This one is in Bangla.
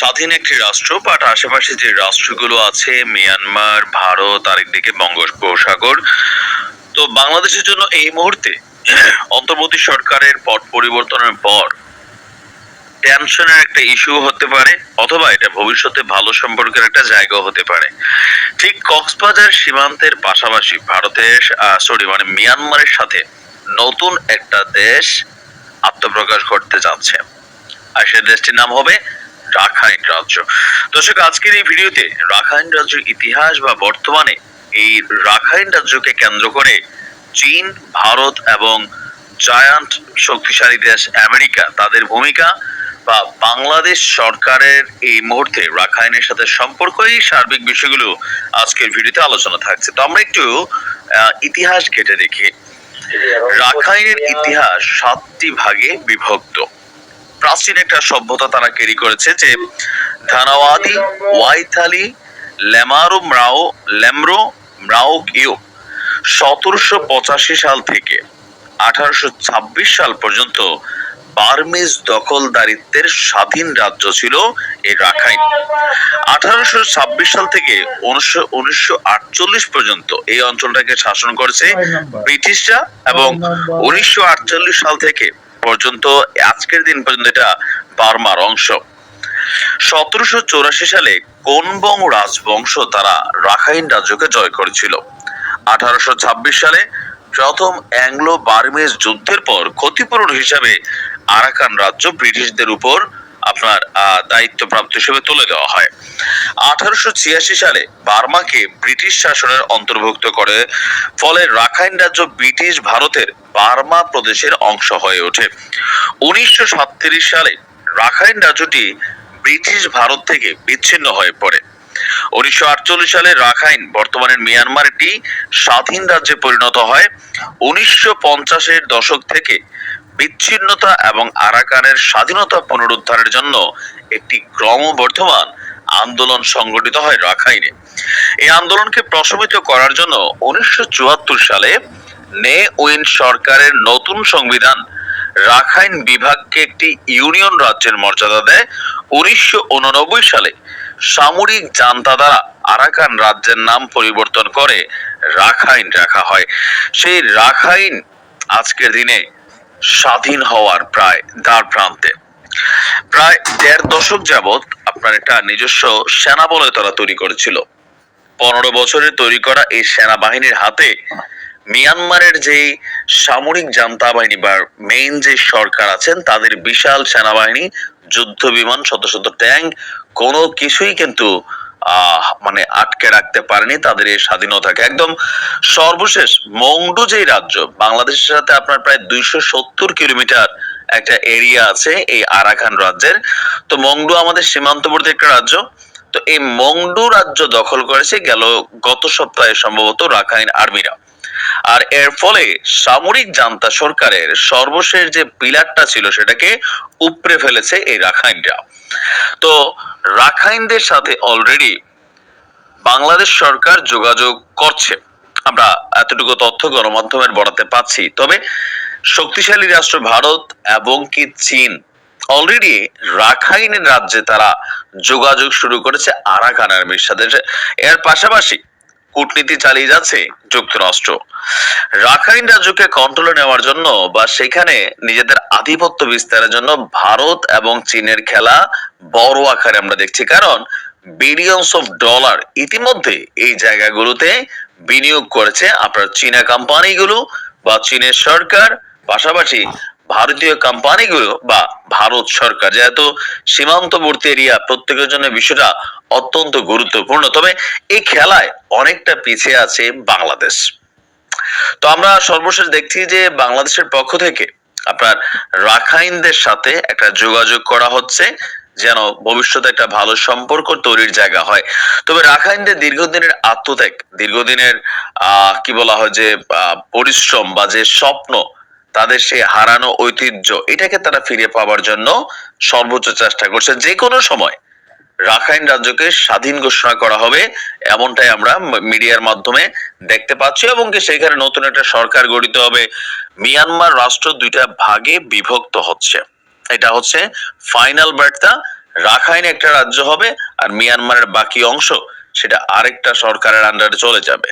স্বাধীন একটি রাষ্ট্র বাট আশেপাশে যে রাষ্ট্রগুলো আছে, মিয়ানমার, ভারত, আরেকদিকে বঙ্গোপসাগর, তো বাংলাদেশের জন্য এই মুহূর্তে অন্তর্বর্তী সরকারের পট পরিবর্তনের পর টেনশনের একটা ইস্যু হতে পারে, অথবা এটা ভবিষ্যতে ভালো সম্পর্কের একটা জায়গাও হতে পারে। ঠিক কক্সবাজার সীমান্তের পাশাপাশি ভারতের সরি মানে মিয়ানমারের সাথে নতুন একটা দেশ আত্মপ্রকাশ করতে যাচ্ছে। আর সে দেশটির নাম হবে রাখাইন রাজ্য। দর্শক, আজকের এই ভিডিওতে রাখাইন রাজ্যের ইতিহাস বা বর্তমানে এই রাখাইন রাজ্যকে কেন্দ্র করে চীন, ভারত এবং জায়ান্ট শক্তিশালী দেশ আমেরিকা তাদের ভূমিকা বা বাংলাদেশ সরকারের এই মুহূর্তে রাখাইনের সাথে সম্পর্ক এই সার্বিক বিষয়গুলো আজকের ভিডিওতে আলোচনা থাকছে। তো আমরা একটু ইতিহাস ঘেটে দেখি। রাখাইনের ইতিহাস সাতটি ভাগে বিভক্ত। প্রাচীন একটা সভ্যতা তারা ক্যারি করেছে যে ধানাওয়াদি ওয়াইথালি লেমারো ম্রাও লেমরো ম্রাও কিও সতেরোশো পঁচাশি সাল থেকে আঠারোশো ছাব্বিশ সাল পর্যন্ত বার্মিজ দখলদারিত্বের স্বাধীন রাজ্য ছিল এই রাখাইন। আঠারোশো ছাব্বিশ সাল থেকে উনিশশো উনিশশো আটচল্লিশ পর্যন্ত এই অঞ্চলটাকে শাসন করেছে ব্রিটিশরা এবং উনিশশো আটচল্লিশ সাল থেকে পর্যন্ত, আজকের দিন পর্যন্ত এটা বার্মার অংশ। সতেরোশো চৌরাশি সালে কোনবং রাজবংশ তারা রাখাইন রাজ্যকে জয় করেছিল। আঠারোশো ছাব্বিশ সালে প্রথম অ্যাংলো বার্মিজ যুদ্ধের পর ক্ষতিপূরণ হিসাবে আরাকান রাজ্য ব্রিটিশদের উপর আপনার দায়িত্বপ্রাপ্ত হিসেবে তুলে দেওয়া হয়। আঠারোশো ছিয়াশি সালে বার্মাকে ব্রিটিশ শাসনের অন্তর্ভুক্ত করে, ফলে রাখাইন রাজ্য ব্রিটিশ ভারতের বার্মা প্রদেশের অংশ হয়ে ওঠে। উনিশশো সালে রাখাইন রাজ্যটি ব্রিটিশ ভারত থেকে বিচ্ছিন্ন হয়ে পড়ে। উনিশশো আটচল্লিশ সালে রাখাইন বর্তমানে মিয়ানমার একটি স্বাধীন রাজ্যে পরিণত হয়। উনিশশো পঞ্চাশের দশক থেকে বিচ্ছিন্নতা এবং আরাকানের স্বাধীনতা পুনরুদ্ধারের জন্য একটি ক্রমবর্ধমান আন্দোলন সংগঠিত হয় রাখাইনে। এই আন্দোলনকে প্রশমিত করার জন্য উনিশশো চুয়াত্তর সালে নে উইন সরকারের নতুন সংবিধান রাখাইন বিভাগকে একটি ইউনিয়ন রাজ্যের মর্যাদা দেয়। উনিশশো উননব্বই সালে সামরিক জান্তা দ্বারা আরাকান রাজ্যের নাম পরিবর্তন করে রাখাইন রাখা হয়। সেই রাখাইন আজকের দিনে স্বাধীন হওয়ার প্রায় দ্বার প্রান্তে। প্রায় দেড় দশক যাবৎ আপনার একটা নিজস্ব সেনাবলয় তারা তৈরি করেছিল। পনেরো বছরের তৈরি করা এই সেনাবাহিনীর হাতে মিয়ানমারের যে সামরিক জান্তা বাহিনী বা মেইন যে সরকার আছেন, তাদের বিশাল সেনাবাহিনী, যুদ্ধ বিমান, শত শত ট্যাঙ্ক, কোনো কিছুই কিন্তু মানে আটকে রাখতে পারেনি তাদের এই স্বাধীনতাকে। একদম সর্বশেষ মংডু যেই রাজ্য, বাংলাদেশের সাথে আপনার প্রায় দুইশো সত্তর কিলোমিটার একটা এরিয়া আছে এই আরাকান রাজ্যের। তো মংডু আমাদের সীমান্তবর্তী একটা রাজ্য। তো এই মংডু রাজ্য দখল করেছে গেল গত সপ্তাহে সম্ভবত রাখাইন আর্মিরা। আর এর ফলে সামরিক জান্তা সরকারের সর্বশেষ যে পিলারটা ছিল সেটাকে উপড়ে ফেলেছে এই রাখাইনরা। তো রাখাইনদের সাথে অলরেডি বাংলাদেশ সরকার যোগাযোগ করছে। আমরা এতটুকু তথ্য গণমাধ্যমের বরাতে পাচ্ছি। তবে শক্তিশালী রাষ্ট্র ভারত এবং কি চীন অলরেডি রাখাইন রাজ্যে তারা যোগাযোগ শুরু করেছে আরাকান আর্মির সাথে এর পাশাপাশি কূটনীতি চালিয়ে যাচ্ছে যুক্তরাষ্ট্র। রাখাইন রাজ্যকে কন্ট্রোলে নেওয়ার জন্য বা সেখানে নিজেদের আধিপত্য বিস্তারের জন্য ভারত এবং চীনের খেলা বড় আকারে আমরা দেখছি। কারণ বিলিয়নস অফ ডলার ইতিমধ্যে এই জায়গাগুলোতে বিনিয়োগ করেছে আপনার চীনা কোম্পানিগুলো বা চীনের সরকার। পাশাপাশি ভারতীয় কোম্পানিগুলো বা ভারত সরকার, যেহেতু সীমান্তবর্তী এরিয়া প্রত্যেকের জন্য বিষয়টা অত্যন্ত গুরুত্বপূর্ণ। তবে এই খেলায় অনেকটা পিছিয়ে আছে বাংলাদেশ। তো আমরা সর্বশেষ দেখছি যে বাংলাদেশের পক্ষ থেকে আপনার রাখাইনদের সাথে একটা যোগাযোগ করা হচ্ছে, যেন ভবিষ্যতে একটা ভালো সম্পর্ক তৈরির জায়গা হয়। তবে রাখাইনদের দীর্ঘদিনের আত্মত্যাগ, দীর্ঘদিনের, আহ, কি বলা হয় যে পরিশ্রম বা যে স্বপ্ন তাদের সেই হারানো ঐতিহ্য, এটাকে তারা ফিরে পাওয়ার জন্য সর্বোচ্চ চেষ্টা করছে যে কোনো সময়। রাখাইন রাজ্যকে স্বাধীন ঘোষণা করা হবে, এমনটাই আমরা মিডিয়ার মাধ্যমে দেখতে পাচ্ছি এবং কি সেখানে নতুন একটা সরকার গঠিত হবে। মিয়ানমার রাষ্ট্র দুইটা ভাগে বিভক্ত হচ্ছে। এটা হচ্ছে ফাইনাল বার্তা, রাখাইন একটা রাজ্য হবে আর মিয়ানমারের বাকি অংশ, সেটা আরেকটা সরকারের আন্ডারে চলে যাবে।